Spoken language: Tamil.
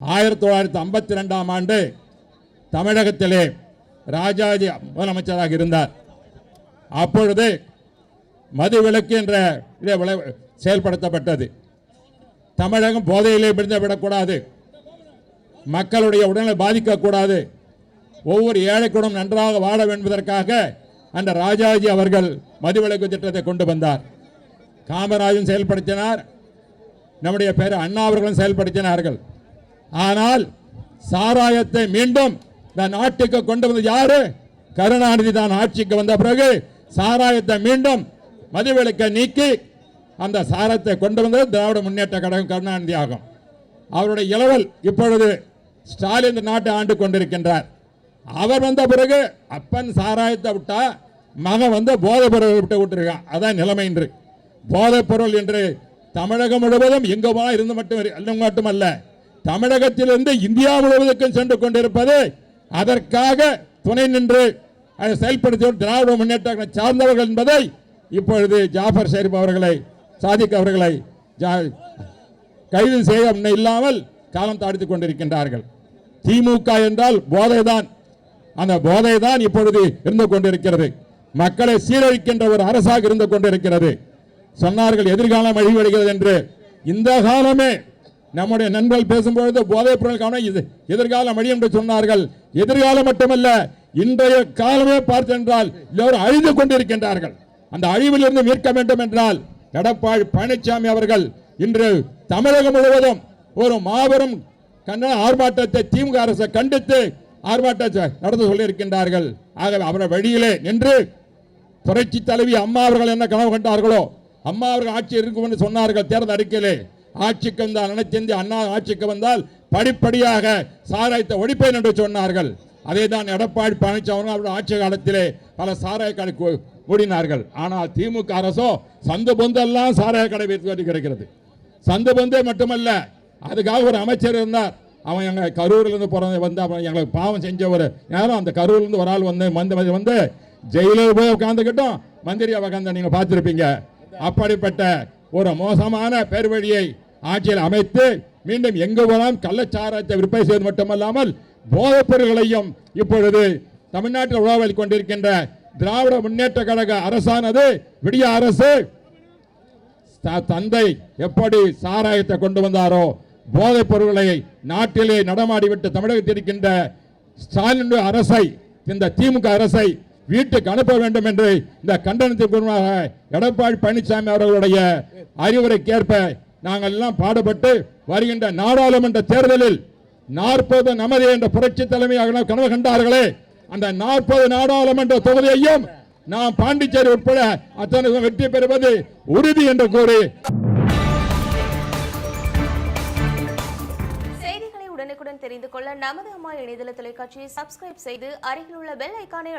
ஆயிரத்தி தொள்ளாயிரத்தி ஐம்பத்தி ரெண்டாம் ஆண்டு தமிழகத்திலே ராஜாஜி முதலமைச்சராக இருந்தார். அப்பொழுது மதுவிலக்கு என்ற இதை விளை- செயல்படுத்தப்பட்டது. தமிழகம் போதையிலே விழுந்து விடக்கூடாது. மக்களுடைய உடலை பாதிக்கக்கூடாது. ஒவ்வொரு ஏழைக்குடும் நன்றாக வாழ என்பதற்காக அந்த ராஜாஜி அவர்கள் மதுவிலக்கு திட்டத்தை கொண்டு வந்தார். காமராஜன் செயல்படுத்தினார். நம்முடைய பேர் அண்ணா அவர்களும் செயல்படுத்தினார்கள். ஆனால் சாராயத்தை மீண்டும் இந்த நாட்டுக்கு கொண்டு வந்தது யாரு? கருணாநிதி தான் ஆட்சிக்கு வந்த பிறகு சாராயத்தை மீண்டும் மதுவிலக்கை நீக்கி அந்த சாரத்தை கொண்டு வந்தது திராவிட முன்னேற்ற கழகம் கருணாநிதி ஆகும். அவருடைய இளவல் இப்பொழுது ஸ்டாலின் நாட்டை ஆண்டு கொண்டிருக்கின்றார். அவர் வந்த பிறகு அப்பன் சாராயத்தை விட்டா மகன் வந்து போதைப் பொருள் விட்டு விட்டுருக்கான். அதான் நிலைமை என்று போதைப் பொருள் என்று தமிழகம் முழுவதும் எங்க போனால் இருந்து மட்டும் அல்ல மட்டுமல்ல. தமிழகத்திலிருந்து இந்தியா முழுவதற்கும் சென்று கொண்டிருப்பது அதற்காக துணை நின்று அதை திராவிட முன்னேற்ற சார்ந்தவர்கள் என்பதை இப்பொழுது ஜாஃபர் ஷெரீப் அவர்களை சாதிக் அவர்களை ஜா- கைது செய்ய முன்ன இல்லாமல் காலம் தாழ்த்திக் கொண்டிருக்கின்றார்கள். திமுக என்றால் போதைதான். அந்த போதை தான் இப்பொழுது இருந்து கொண்டிருக்கிறது. மக்களை சீரழிக்கின்ற ஒரு அரசாக இருந்து கொண்டிருக்கிறது. சொன்னார்கள் எதிர்காலம் அழிவடைகிறது என்று. இந்த காலமே நம்முடைய நண்பர்கள் பேசும்பொழுது போதைப் பொருள் காலம் இது எதிர்காலம் அழியும் என்று சொன்னார்கள். எதிர்காலம் மட்டுமல்ல இன்றைய காலமே பார்த்தென்றால் எல்லோரும் அழிந்து கொண்டிருக்கின்றார்கள். அந்த அழிவிலிருந்து மீட்க வேண்டும் என்றால் எடப்பாடி பழனிசாமி அவர்கள் இன்று தமிழகம் முழுவதும் ஒரு மாபெரும் கண்டன ஆர்ப்பாட்டத்தை திமுக அரசை கண்டித்து ஆர்ப்பாட்டத்தை நடத்த சொல்லியிருக்கின்றார்கள். ஆகவே அவரை வழியிலே நின்று புரட்சி தலைவி அம்மா அவர்கள் என்ன கனவு கண்டார்களோ அம்மா அவர்கள் ஆட்சி இருக்கும் என்று சொன்னார்கள் தேர்தல் அறிக்கையிலே. ஆட்சிக்கு வந்தால் அனைத்திந்திய அண்ணா ஆட்சிக்கு வந்தால் படிப்படியாக சாராயத்தை ஒழிப்பேன் என்று சொன்னார்கள். அதே தான் எடப்பாடி பழனிசாமி அவர்கள் அவருடைய ஆட்சி காலத்திலே பல சாராய கடை மூடினார்கள். ஆனால் திமுக அரசோ சந்து பொந்தெல்லாம் சாராய கடை வைத்து கிடைக்கிறது. சந்து பொந்தே மட்டுமல்ல அதுக்காக ஒரு அமைச்சர் இருந்தார். அவன் எங்கள் கரூர்லேருந்து பிறந்த வந்து அவன் எங்களுக்கு பாவம் செஞ்ச ஒரு யாரும் அந்த கரூர்லேருந்து ஒரு ஆள் வந்து வந்து வந்து- வந்து ஜெயிலில் போய் உட்காந்துக்கிட்டோம் மந்திரியா உட்காந்து நீங்கள் பார்த்துருப்பீங்க. அப்படிப்பட்ட ஒரு மோசமான பெருவழியை ஆட்சியில் அமைத்து மீண்டும் எங்கு போனாலும் கள்ளச்சாராயத்தை விற்பனை செய்வது மட்டுமல்லாமல் போதைப் பொருள்களையும் இப்பொழுது தமிழ்நாட்டில் உழவல் கொண்டிருக்கின்ற திராவிட முன்னேற்ற கழக அரசானது விடிய அரசு த- தந்தை எப்படி சாராயத்தை கொண்டு வந்தாரோ போதைப் பொருள்களை நாட்டிலே நடமாடிவிட்டு தமிழகத்தில் இருக்கின்ற ஸ்டாலின் அரசை இந்த திமுக அரசை வீட்டுக்கு அனுப்ப வேண்டும் என்று இந்த கண்டனத்திற்கு முன்பாக எடப்பாடி பழனிசாமி அவர்களுடைய அறிவுரைக்கேற்ப நாங்கள்லாம் எல்லாம் பாடுபட்டு வருகின்ற நாடாளுமன்ற தேர்தலில் நாற்பது நமது என்ற புரட்சி தலைமையாக கனவு கண்டார்களே. அந்த நாற்பது நாடாளுமன்ற தொகுதியையும் நாம் பாண்டிச்சேரி உட்பட அத்தனை வெற்றி பெறுவது உறுதி என்று கூறி செய்திகளை உடனுக்குடன் தெரிந்து கொள்ள நமது அம்மா இணையதள தொலைக்காட்சியை சப்ஸ்கிரைப் செய்து அருகில் உள்ள பெல் ஐக்கானை